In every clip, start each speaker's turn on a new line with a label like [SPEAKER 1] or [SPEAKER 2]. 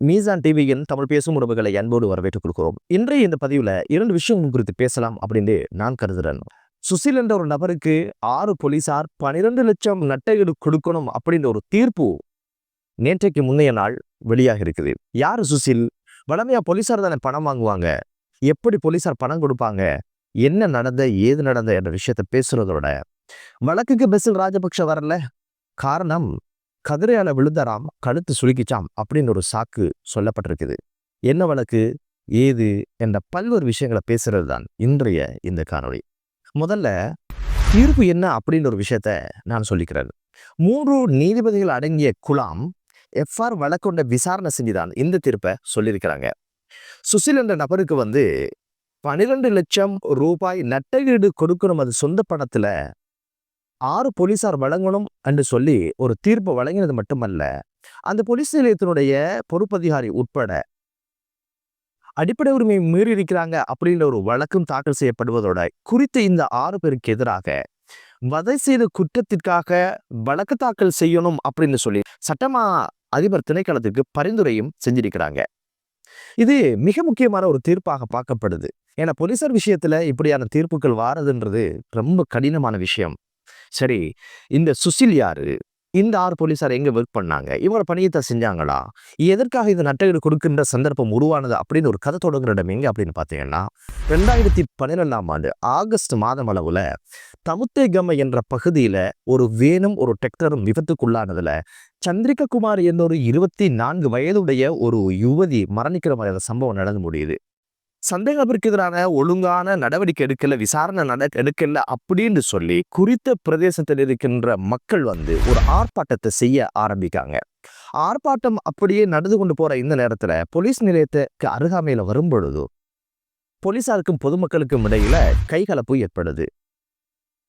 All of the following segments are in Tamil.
[SPEAKER 1] மீசான் டிவியின் தமிழ் பேசும் உறவுகளை அன்போடு வரவேற்றுக் கொடுக்கிறோம் இன்றைய இந்த பதிவுல இரண்டு விஷயம் குறித்து பேசலாம் அப்படின்னு நான் கருதுகிறேன் சுசில் என்ற ஒரு நபருக்கு ஆறு போலீசார் பனிரெண்டு லட்சம் நட்டைகள் கொடுக்கணும் அப்படின்ற ஒரு தீர்ப்பு நேற்றைக்கு முந்தைய நாள் வெளியாக இருக்குது. யாரு சுசில்? வளமையா போலீசார் தானே பணம் வாங்குவாங்க. எப்படி போலீசார் பணம் கொடுப்பாங்க? என்ன நடந்த ஏது நடந்த என்ற விஷயத்த பேசுறதோட வழக்குக்கு பெசில் ராஜபக்ஷ வரல. காரணம் கதிரையால விழுந்தாராம் கழுத்து சுருக்கிச்சாம் அப்படின்னு ஒரு சாக்கு சொல்லப்பட்டிருக்குது. என்ன வழக்கு? ஏது? என்ற பல்வேறு விஷயங்களை பேசுறது தான் இன்றைய இந்த காணொளி. முதல்ல தீர்ப்பு என்ன அப்படின்னு ஒரு விஷயத்த நான் சொல்லிக்கிறேன். மூன்று நீதிபதிகள் அடங்கிய குலாம் எஃப்ஆர் வழக்கொண்ட விசாரணை செஞ்சுதான் இந்த தீர்ப்பை சொல்லியிருக்கிறாங்க. சுசில் என்ற நபருக்கு வந்து பனிரெண்டு லட்சம் ரூபாய் நட்டகீடு கொடுக்கணும் அது சொந்த பணத்தில் ஆறு போலீசார் வழங்கணும் என்று சொல்லி ஒரு தீர்ப்பு வழங்கினது மட்டுமல்ல அந்த போலீஸ் நிலையத்தினுடைய பொறுப்பதிகாரி உட்பட அடிப்படை உரிமையை மீறி இருக்கிறாங்க அப்படின்ற ஒரு வழக்கும் தாக்கல் செய்யப்படுவதோட குறித்த இந்த ஆறு பேருக்கு எதிராக வதை செய்த குற்றத்திற்காக வழக்கு தாக்கல் செய்யணும் அப்படின்னு சொல்லி சட்டமா அதிபர் திணைக்களத்துக்கு பரிந்துரையும் செஞ்சிருக்கிறாங்க. இது மிக முக்கியமான ஒரு தீர்ப்பாக பார்க்கப்படுது. ஏன்னா போலீசார் விஷயத்துல இப்படியான தீர்ப்புகள் வாரதுன்றது ரொம்ப கடினமான விஷயம். சரி இந்த சுசில் யாரு? இந்த ஆறு போலீஸார் எங்கே ஒர்க் பண்ணாங்க? இவங்க பணியத்தை செஞ்சாங்களா? எதற்காக இந்த நட்டைகள் கொடுக்கின்ற சந்தர்ப்பம் உருவானது அப்படின்னு ஒரு கதை தொடங்குற இடம் எங்கே அப்படின்னு பார்த்தீங்கன்னா ரெண்டாயிரத்தி பன்னிரெண்டாம் ஆண்டு ஆகஸ்ட் மாதம் அளவுல தமுத்தேகம என்ற பகுதியில ஒரு வேனும் ஒரு டெக்டரும் விபத்துக்குள்ளானதுல சந்திரிககுமார் என்ற ஒரு இருபத்தி நான்கு வயதுடைய ஒரு யுவதி மரணிக்கிற மாதிரி சம்பவம் நடந்து முடியுது. சந்தேகத்திற்கு எதிரான ஒழுங்கான நடவடிக்கை எடுக்கல விசாரணை நட எடுக்கல அப்படின்னு சொல்லி குறித்த பிரதேசத்தில் இருக்கின்ற மக்கள் வந்து ஒரு ஆர்ப்பாட்டத்தை செய்ய ஆரம்பிக்காங்க. ஆர்ப்பாட்டம் அப்படியே நடந்து கொண்டு போற இந்த நேரத்துல போலீஸ் நிலையத்துக்கு அருகாமையில வரும் பொழுது போலீசாருக்கும் பொதுமக்களுக்கும் இடையில கைகலப்பு ஏற்படுது.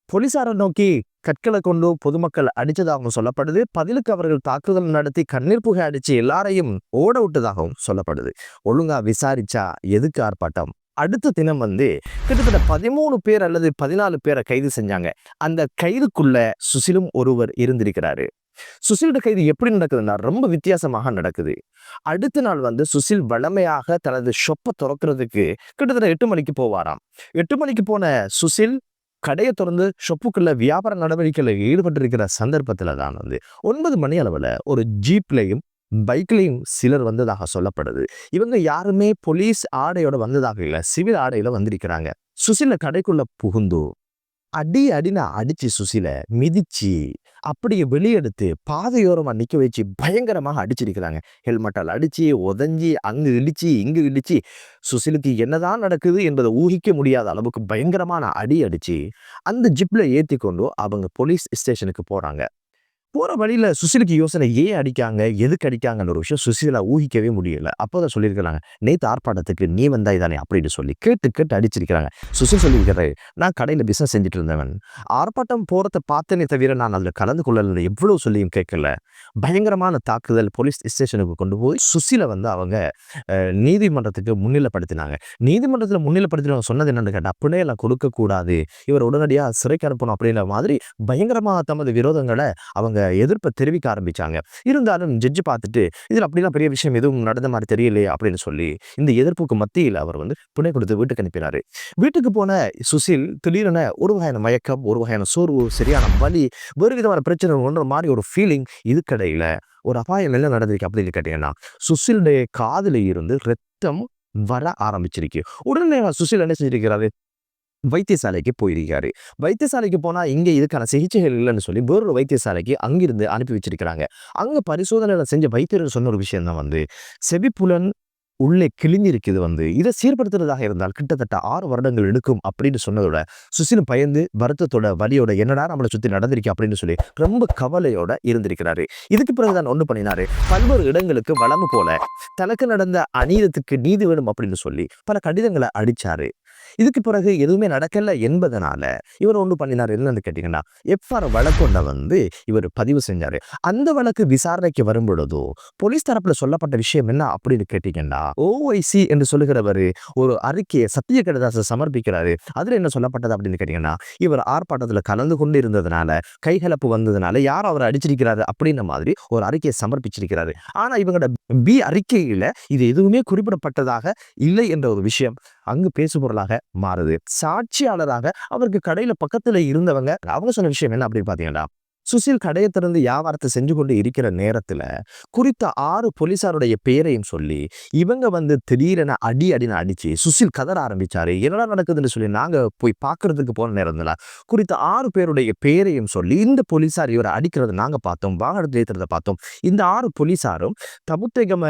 [SPEAKER 1] போலீசாரை நோக்கி கற்களை கொண்டு பொதுமக்கள் அடித்ததாகவும் சொல்லப்படுது. பதிலுக்கு அவர்கள் தாக்குதல் நடத்தி கண்ணீர் புகை அடித்து எல்லாரையும் ஓட விட்டதாகவும் சொல்லப்படுது. ஒழுங்கா விசாரிச்சா எதுக்கு ஆர்ப்பாட்டம்? அடுத்த தினம் வந்து கிட்டத்தட்ட பதிமூணு பேர் அல்லது பதினாலு பேரை கைது செஞ்சாங்க. அந்த கைதுக்குள்ள சுசிலும் ஒருவர் இருந்திருக்கிறாரு. சுசிலோட கைது எப்படி நடக்குதுன்னா ரொம்ப வித்தியாசமாக நடக்குது. அடுத்த நாள் வந்து சுசில் வளமையாக தனது ஷொப்பை திறக்கிறதுக்கு கிட்டத்தட்ட எட்டு மணிக்கு போவாராம். எட்டு மணிக்கு போன சுசில் கடையை திறந்து ஷொப்புக்குள்ள வியாபார நடவடிக்கையில் ஈடுபட்டிருக்கிற சந்தர்ப்பத்துல தான் வந்து ஒன்பது மணி அளவுல ஒரு ஜீப்லையும் பைக்லையும் சிலர் வந்ததாக சொல்லப்படுது. இவங்க யாருமே போலீஸ் ஆடையோட வந்ததாக இல்லை சிவில் ஆடையில வந்திருக்கிறாங்க. சுசில கடைக்குள்ள புகுந்து அடி அடினா அடிச்சு சுசில மிதிச்சு அப்படியே வெளியெடுத்து பாதையோரமா நிற்க வச்சு பயங்கரமாக அடிச்சிருக்கிறாங்க. ஹெல்மெட்டால் அடிச்சு உதஞ்சி அங்கு இடிச்சு இங்கு இடிச்சு சுசிலுக்கு என்னதான் நடக்குது என்பதை ஊகிக்க முடியாத அளவுக்கு பயங்கரமான அடி அடிச்சு அந்த ஜிப்ல ஏற்றி கொண்டு அவங்க போலீஸ் ஸ்டேஷனுக்கு போறாங்க. போகிற வழியில் சுசிலுக்கு யோசனை ஏன் அடிக்காங்க எதுக்கு அடிக்காங்கன்ற ஒரு விஷயம் சுசிலா ஊகிக்கவே முடியல. அப்போதான் சொல்லியிருக்கிறாங்க நேற்று ஆர்ப்பாட்டத்துக்கு நீ வந்தா தானே அப்படின்னு சொல்லி கேட்டு கேட்டு அடிச்சிருக்கிறாங்க. சுசில் சொல்லியிருக்கிறாரு நான் கடையில் பிசினஸ் செஞ்சுட்டு இருந்தவன். ஆர்ப்பாட்டம் போகிறத பார்த்தேனே தவிர நான் அதில் கலந்து கொள்ளல எவ்வளோ சொல்லியும் கேட்கல. பயங்கரமான தாக்குதல் போலீஸ் ஸ்டேஷனுக்கு கொண்டு போய் சுசில வந்து அவங்க நீதிமன்றத்துக்கு முன்னிலைப்படுத்தினாங்க. நீதிமன்றத்தில் முன்னிலைப்படுத்தினவங்க சொன்னது என்னன்னு கேட்டால் அப்படியே எல்லாம் கொடுக்கக்கூடாது. இவர் உடனடியாக சிறைக்கு அனுப்பணும் அப்படின்ற மாதிரி பயங்கரமாக தமது விரோதங்களை அவங்க எதிர்ப்பை தெரிவிக்க ஆரம்பிச்சாங்க. இருந்தாலும் ஜட்ஜு பார்த்துட்டு இதில் அப்படிலாம் பெரிய விஷயம் எதுவும் நடந்த மாதிரி தெரியலையே அப்படின்னு சொல்லி இந்த எதிர்ப்புக்கு மத்தியில் அவர் வந்து புனை கொடுத்து வீட்டுக்கு அனுப்பினாரு. வீட்டுக்கு போன சுசில் திடீரென ஒரு வகையான மயக்கம் ஒரு வகையான சோர்வு சரியான வலி வேறு விதமான பிரச்சனை ஒன்ற மாதிரி ஒரு ஃபீலிங் இதுக்கடையில் ஒரு அபாயம் என்ன நடந்திருக்கு அப்படின்னு கேட்டீங்கன்னா சுசிலுடைய காதில் இருந்து ரத்தம் வர ஆரம்பிச்சிருக்கு. உடனே சுசில் என்ன செஞ்சிருக்கிறாரு? வைத்தியசாலைக்கு போயிருக்காரு. வைத்தியசாலைக்கு போனால் இங்கே இதுக்கான சிகிச்சைகள் இல்லைன்னு சொல்லி வேறொரு வைத்தியசாலைக்கு அங்கிருந்து அனுப்பி வச்சிருக்கிறாங்க. அங்கே பரிசோதனையில் செஞ்ச வைத்தியர் சொன்ன ஒரு விஷயம் தான் வந்து செவிப்புலன் உள்ளே கிழிஞ்சிருக்குது வந்து இதை சீர்படுத்துறதாக இருந்தால் கிட்டத்தட்ட ஆறு வருடங்கள் எடுக்கும் அப்படின்னு சொன்னதோட சுசிலும் பயந்து வருத்தத்தோட வலியோட என்னடா நம்மளை சுற்றி நடந்திருக்கு அப்படின்னு சொல்லி ரொம்ப கவலையோட இருந்திருக்கிறாரு. இதுக்கு பிறகுதான் ஒன்று பண்ணினாரு பல்வேறு இடங்களுக்கு வளம் போல தனக்கு நடந்த அநீதத்துக்கு நீதி வேணும் அப்படின்னு சொல்லி பல கடிதங்களை அடிச்சாரு. இதுக்கு பிறகு எதுவுமே நடக்கலை என்பதனால இவர் ஒன்று பண்ணினார். என்னன்னு கேட்டிங்கன்னா எஃப்ஆர் வழக்கொண்ட வந்து இவர் பதிவு செஞ்சாரு. அந்த வழக்கு விசாரணைக்கு வரும் பொழுதோ போலீஸ் தரப்புல சொல்லப்பட்ட விஷயம் என்ன அப்படின்னு கேட்டிங்கன்னா ஓஒய்சி என்று சொல்லுகிறவர் ஒரு அறிக்கையை சத்திய கடிதாசை சமர்ப்பிக்கிறாரு. அதுல என்ன சொல்லப்பட்டது அப்படின்னு கேட்டிங்கன்னா இவர் ஆர்ப்பாட்டத்தில் கலந்து கொண்டு இருந்ததுனால கைகலப்பு வந்ததுனால யார் அவர் அடிச்சிருக்கிறாரு அப்படின்ற மாதிரி ஒரு அறிக்கையை சமர்ப்பிச்சிருக்கிறாரு. ஆனால் இவங்களோட பி அறிக்கையில் இது எதுவுமே குறிப்பிடப்பட்டதாக இல்லை என்ற ஒரு விஷயம். அங்கு பேசுபொருளாக மாறுது. சாட்சியாளராக அவருக்கு கடையில பக்கத்துல இருந்தவங்க அவங்க சொன்ன விஷயம் என்ன அப்படின்னு பாத்தீங்கன்னா சுசில் கடையை திறந்து வியாபாரத்தை செஞ்சு கொண்டு இருக்கிற நேரத்தில் குறித்த ஆறு போலீசாருடைய பேரையும் சொல்லி இவங்க வந்து திடீரென அடி அடின்னு அடிச்சு சுசில் கதற ஆரம்பிச்சாரு. என்னடா நடக்குதுன்னு சொல்லி நாங்கள் போய் பார்க்கறதுக்கு போன நேரத்தில் குறித்த ஆறு பேருடைய பேரையும் சொல்லி இந்த போலீசார் இவரை அடிக்கிறத நாங்கள் பார்த்தோம் வாகனத்தை ஏற்றுறதை பார்த்தோம். இந்த ஆறு போலீசாரும் தமுத்தகம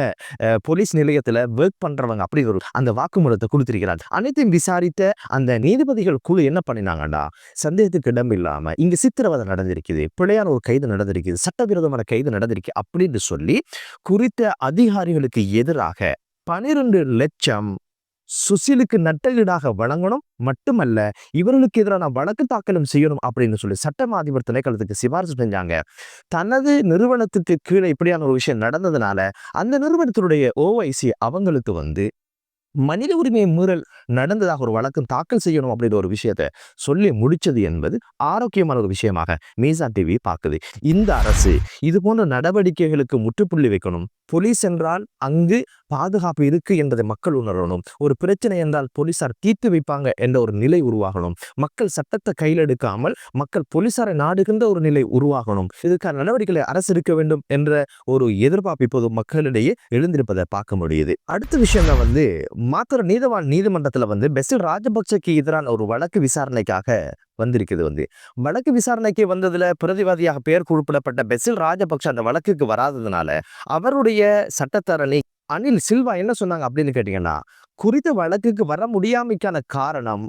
[SPEAKER 1] போலீஸ் நிலையத்தில் ஒர்க் பண்ணுறவங்க அப்படி ஒரு அந்த வாக்குமூலத்தை கொடுத்திருக்கிறார். அனைத்தையும் விசாரித்த அந்த நீதிபதிகள் குழு என்ன பண்ணினாங்கடா சந்தேகத்துக்கு இடம் இல்லாமல் இங்கே சித்திரவதை நடந்திருக்குது. கொலையான ஒரு கைது நடந்திருக்குது சட்டவிரோதமான கைது நடந்திருக்கு அப்படின்னு சொல்லி குறித்த அதிகாரிகளுக்கு எதிராக பனிரெண்டு லட்சம் சுசிலுக்கு நட்டகீடாக வழங்கணும் மட்டுமல்ல இவர்களுக்கு எதிரான வழக்கு தாக்கலும் செய்யணும் அப்படின்னு சொல்லி சட்டமா அதிபர் திணைக்களத்துக்கு சிபாரிசு செஞ்சாங்க. தனது நிறுவனத்துக்கு கீழே இப்படியான ஒரு விஷயம் நடந்ததுனால அந்த நிறுவனத்தினுடைய ஓஐசி அவங்களுக்கு வந்து மனித உரிமை மீறல் நடந்ததாக ஒரு வழக்கம் தாக்கல் செய்யணும் அப்படின்ற ஒரு விஷயத்தை சொல்லி முடிச்சது என்பது ஆரோக்கியமான ஒரு விஷயமாக மீசா டிவி பார்க்குது. இந்த அரசு இது போன்ற நடவடிக்கைகளுக்கு முற்றுப்புள்ளி வைக்கணும். போலீஸ் என்றால் அங்கு பாதுகாப்பு இருக்கு என்பதை மக்கள் உணரணும். ஒரு பிரச்சனை என்றால் போலீசார் தீர்த்து வைப்பாங்க என்ற ஒரு நிலை உருவாகணும். மக்கள் சட்டத்தை கையில் எடுக்காமல் மக்கள் போலீசாரை நாடுகின்ற ஒரு நிலை உருவாகணும். இதுக்கான நடவடிக்கைகளை அரசு எடுக்க வேண்டும் என்ற ஒரு எதிர்பார்ப்பு இப்போது மக்களிடையே எழுந்திருப்பதை பார்க்க முடியுது. அடுத்த விஷயம் தான் வந்து மாத்திர நீதவான் நீதிமன்றத்தில் வந்து பெசில் ராஜபக்சக்கு எதிரான ஒரு வழக்கு விசாரணைக்காக வந்திருக்குது வந்து. வழக்கு விசாரணைக்கு வந்ததுல பிரதிவாதியாக பெயர் குறிப்பிடப்பட்ட பெசில் ராஜபக்ஷ அந்த வழக்குக்கு வராததுனால அவருடைய சட்டத்தரணி அனில் சில்வா என்ன சொன்னாங்க அப்படின்னு கேட்டீங்கன்னா குறித்த வழக்குக்கு வர முடியாமைக்கான காரணம்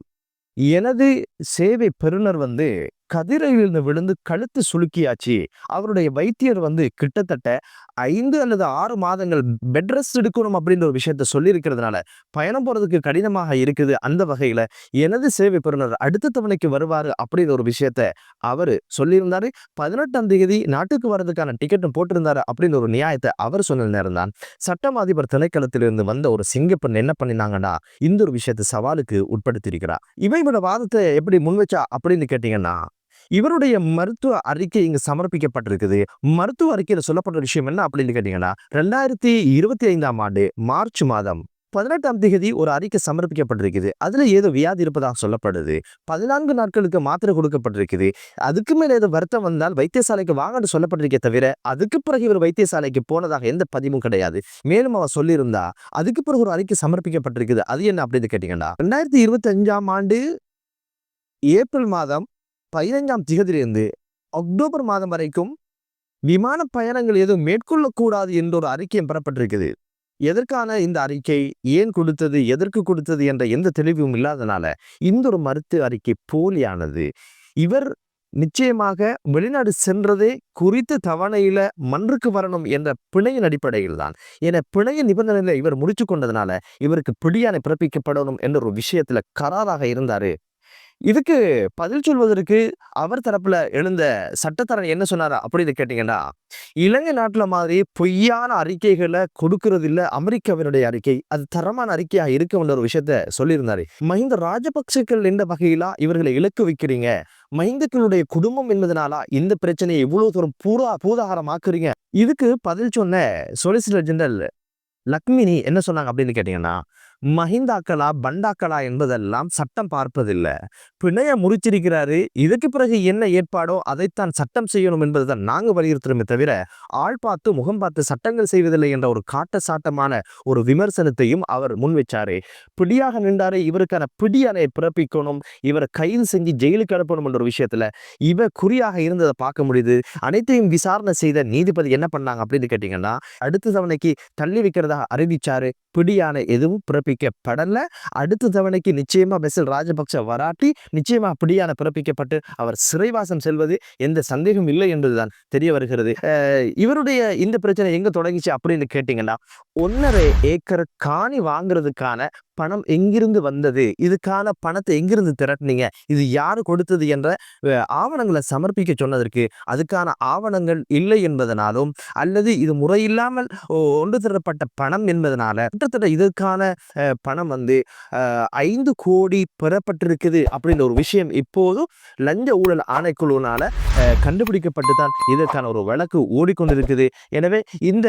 [SPEAKER 1] எனது சேவை பெறுநர் வந்து கதிரையிலிருந்து விழுந்து கழுத்து சுளுக்கியாச்சு. அவருடைய வைத்தியர் வந்து கிட்டத்தட்ட ஐந்து அல்லது ஆறு மாதங்கள் பெட் ரெஸ்ட் எடுக்கணும் அப்படின்ற ஒரு விஷயத்த சொல்லியிருக்கிறதுனால பயணம் போகிறதுக்கு கடினமாக இருக்குது. அந்த வகையில் எனது சேவை பெறுநர் அடுத்த தவணைக்கு வருவார் அப்படின்ற ஒரு விஷயத்த அவர் சொல்லியிருந்தாரு. பதினெட்டாம் தேதி நாட்டுக்கு வர்றதுக்கான டிக்கெட்டும் போட்டிருந்தாரு அப்படின்ற ஒரு நியாயத்தை அவர் சொன்ன நேரம் தான் சட்டம் அதிபர் திணைக்களத்திலிருந்து வந்த ஒரு சிங்கப்பெண் என்ன பண்ணினாங்கன்னா இந்த ஒரு விஷயத்தை சவாலுக்கு உட்படுத்தியிருக்கிறார் இவங்களோட வாதத்தை எப்படி முன்வச்சா அப்படின்னு கேட்டிங்கன்னா இவருடைய மருத்துவ அறிக்கை இங்கு சமர்ப்பிக்கப்பட்டிருக்குது. மருத்துவ அறிக்கையில் சொல்லப்பட்ட விஷயம் என்ன அப்படின்னு கேட்டீங்கன்னா ரெண்டாயிரத்தி இருபத்தி ஐந்தாம் ஆண்டு மார்ச் மாதம் பதினெட்டாம் தேதி ஒரு அறிக்கை சமர்ப்பிக்கப்பட்டிருக்குது. அதுல ஏதோ வியாதி இருப்பதாக சொல்லப்படுது. பதினான்கு நாட்களுக்கு மாத்திரை கொடுக்கப்பட்டிருக்குது. அதுக்கு மேல ஏதோ வருத்தம் வந்தால் வைத்தியசாலைக்கு வாங்கன்னு சொல்லப்பட்டிருக்கே தவிர அதுக்கு பிறகு இவர் வைத்தியசாலைக்கு போனதாக எந்த பதிவும் கிடையாது. மேலும் அவர் சொல்லியிருந்தா அதுக்கு பிறகு ஒரு அறிக்கை சமர்ப்பிக்கப்பட்டிருக்குது. அது என்ன அப்படின்னு கேட்டீங்கன்னா ரெண்டாயிரத்தி இருபத்தி அஞ்சாம் ஆண்டு ஏப்ரல் மாதம் பதினைஞ்சாம் திகதியிலிருந்து அக்டோபர் மாதம் வரைக்கும் விமான பயணங்கள் எதுவும் மேற்கொள்ளக்கூடாது என்ற ஒரு அறிக்கையும் பெறப்பட்டிருக்குது. எதற்கான இந்த அறிக்கை? ஏன் கொடுத்தது? எதற்கு கொடுத்தது? என்ற எந்த தெளிவும் இல்லாதனால இந்த ஒரு மருத்துவ அறிக்கை போலியானது. இவர் நிச்சயமாக வெளிநாடு சென்றதே குறித்த தவணையில மன்றுக்கு வரணும் என்ற பிணையின் அடிப்படையில் தான் என பிணைய நிபந்தனையில இவர் முடிச்சு கொண்டதுனால இவருக்கு பிடியானை பிறப்பிக்கப்படணும் என்ற ஒரு விஷயத்துல கராராக இருந்தாரு இதுக்கு பதில் சொல்வதற்கு அவர் தரப்புல எழுந்த சட்டத்தரன் என்ன சொன்னாரா அப்படின்னு கேட்டீங்கன்னா இலங்கை நாட்டுல மாதிரி பொய்யான அறிக்கைகளை கொடுக்கறது இல்ல அமெரிக்காவினுடைய அறிக்கை. அது தரமான அறிக்கையா இருக்கும்ன்ற ஒரு விஷயத்த சொல்லியிருந்தாரு. மஹிந்த ராஜபக்சக்கள் என்ற வகையிலா இவர்களை இலக்கு வைக்கிறீங்க? மஹிந்தக்களுடைய குடும்பம் என்பதனாலா இந்த பிரச்சனையை இவ்வளவு தூரம் பூரா பூதாகாரமாக்குறீங்க? இதுக்கு பதில் சொன்ன சொலிசிட்டர் ஜெனரல் லக்மினி என்ன சொன்னாங்க அப்படின்னு கேட்டீங்கன்னா மஹிந்தாக்களா பண்டாக்களா என்பதெல்லாம் சட்டம் பார்ப்பதில்லை. பிணைய முறிச்சிருக்கிறாரு. இதுக்கு பிறகு என்ன ஏற்பாடோ அதைத்தான் சட்டம் செய்யணும் என்பதுதான் நாங்கள் வலியுறுத்துறோமே தவிர ஆள் பார்த்து முகம் பார்த்து சட்டங்கள் செய்வதில்லை என்ற ஒரு காட்ட சாட்டமான ஒரு விமர்சனத்தையும் அவர் முன்வைச்சாரு பிடியாக நின்றாரு இவருக்கான பிடியானை பிறப்பிக்கணும் இவரை கைது செஞ்சு ஜெயிலுக்கு அனுப்பணும் என்ற ஒரு விஷயத்துல இவ குறியாக இருந்ததை பார்க்க முடியுது. அனைத்தையும் விசாரணை செய்த நீதிபதி என்ன பண்ணாங்க அப்படின்னு கேட்டீங்கன்னா அடுத்த தவணைக்கு தள்ளி வைக்கிறதாக அறிவிச்சாரு. பிடியான எதுவும் பிறப்பிக்கப்படலை. அடுத்த தவணைக்கு நிச்சயமாக பெசல் ராஜபக்ச வராட்டி நிச்சயமாக பிடியான பிறப்பிக்கப்பட்டு அவர் சிறைவாசம் செல்வது எந்த சந்தேகம் இல்லை என்பதுதான் தெரிய வருகிறது. இவருடைய இந்த பிரச்சனை எங்கே தொடங்கிச்சு அப்படின்னு கேட்டிங்கன்னா ஒன்னரை ஏக்கர் காணி வாங்குறதுக்கான பணம் எங்கிருந்து வந்தது? இதுக்கான பணத்தை எங்கிருந்து திரட்டினீங்க? இது யாரு கொடுத்தது என்ற ஆவணங்களை சமர்ப்பிக்க சொன்னதற்கு அதுக்கான ஆவணங்கள் இல்லை என்பதனாலும் அல்லது இது முறையில்லாமல் ஒன்று திரட்டப்பட்ட பணம் என்பதனால கிட்டத்தட்ட இதற்கான பணம் வந்து ஐந்து கோடி பெறப்பட்டிருக்குது அப்படின்ற ஒரு விஷயம் இப்போதும் லஞ்ச ஊழல் ஆணைக்குழுவினால் கண்டுபிடிக்கப்பட்டு தான் இதற்கான ஒரு வழக்கு ஓடிக்கொண்டிருக்குது. எனவே இந்த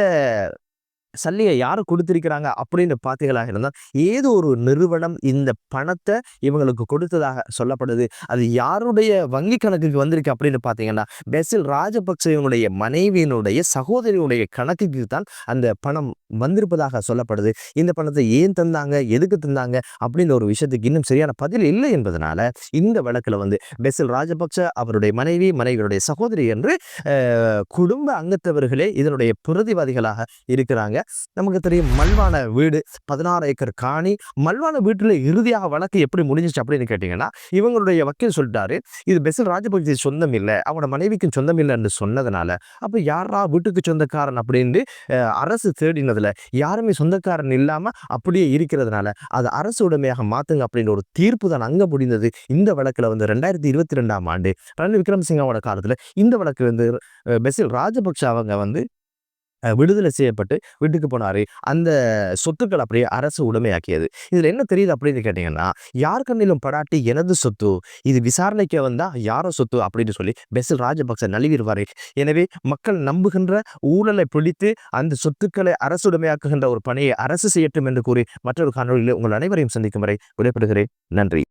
[SPEAKER 1] சல்லியை யார் கொடுத்திருக்கிறாங்க அப்படின்னு பார்த்தீங்களாக இருந்தால் ஏதோ ஒரு நிறுவனம் இந்த பணத்தை இவங்களுக்கு கொடுத்ததாக சொல்லப்படுது. அது யாருடைய வங்கி கணக்குக்கு வந்திருக்கு அப்படின்னு பார்த்தீங்கன்னா பெசில் ராஜபக்சேவனுடைய மனைவியினுடைய சகோதரியுடைய கணக்குக்கு தான் அந்த பணம் வந்திருப்பதாக சொல்லப்படுது. இந்த பணத்தை ஏன் தந்தாங்க? எதுக்கு தந்தாங்க? அப்படின்ற ஒரு விஷயத்துக்கு இன்னும் சரியான பதில் இல்லை என்பதனால இந்த வழக்கில் வந்து பெசில் ராஜபக்ச அவருடைய மனைவி மனைவியுடைய சகோதரி என்று குடும்ப அங்கத்தவர்களே இதனுடைய பிரதிவாதிகளாக இருக்கிறாங்க. நமக்கு தெரியும் மல்வான வீடு பதினாறு ஏக்கர் காணி. மல்வான வீட்டில் இறுதியாக வழக்கு எப்படி முடிஞ்சிச்சு அப்படின்னு கேட்டிங்கன்னா இவங்களுடைய வக்கீல் சொல்லிட்டாரு இது பெசல் ராஜபக்சே சொந்தம் இல்லை அவனோட மனைவிக்கும் சொந்தம் இல்லை என்று சொன்னதுனால அப்போ யாரா வீட்டுக்கு சொந்தக்காரன் அப்படின்னு அரசு தேடினதில் யாருமே சொந்தக்காரன் இல்லாமல் அப்படியே இருக்கிறதுனால அது அரசு உடைமையாக மாத்துங்க அப்படின்ற ஒரு தீர்ப்பு தான் அங்கே முடிந்தது. இந்த வழக்கில் வந்து ரெண்டாயிரத்தி இருபத்தி ரெண்டாம் ஆண்டு ரணில் விக்ரமசிங்காவோட காலத்தில் இந்த வழக்கு வந்து பெசில் ராஜபக்ஷ அவங்க வந்து விடுதலை செய்யப்பட்டு வீட்டுக்கு போனார். அந்த சொத்துக்கள் அப்படியே அரசு உடைமையாக்கியது. இதில் என்ன தெரியுது அப்படின்னு கேட்டிங்கன்னா யார் கண்ணிலும் படாட்டி எனது சொத்து இது விசாரணைக்கு வந்தால் யாரோ சொத்து அப்படின்னு சொல்லி பெசில் ராஜபக்ச நழுவிடுவார். எனவே மக்கள் நம்புகின்ற ஊழலை பிடித்து அந்த சொத்துக்களை அரசு உடைமையாக்குகின்ற ஒரு பணியை அரசு செய்யட்டும் என்று கூறி மற்றொரு காணொலியில் உங்கள் அனைவரையும் சந்திக்கும் வரை விடைபெறுகிறேன். நன்றி.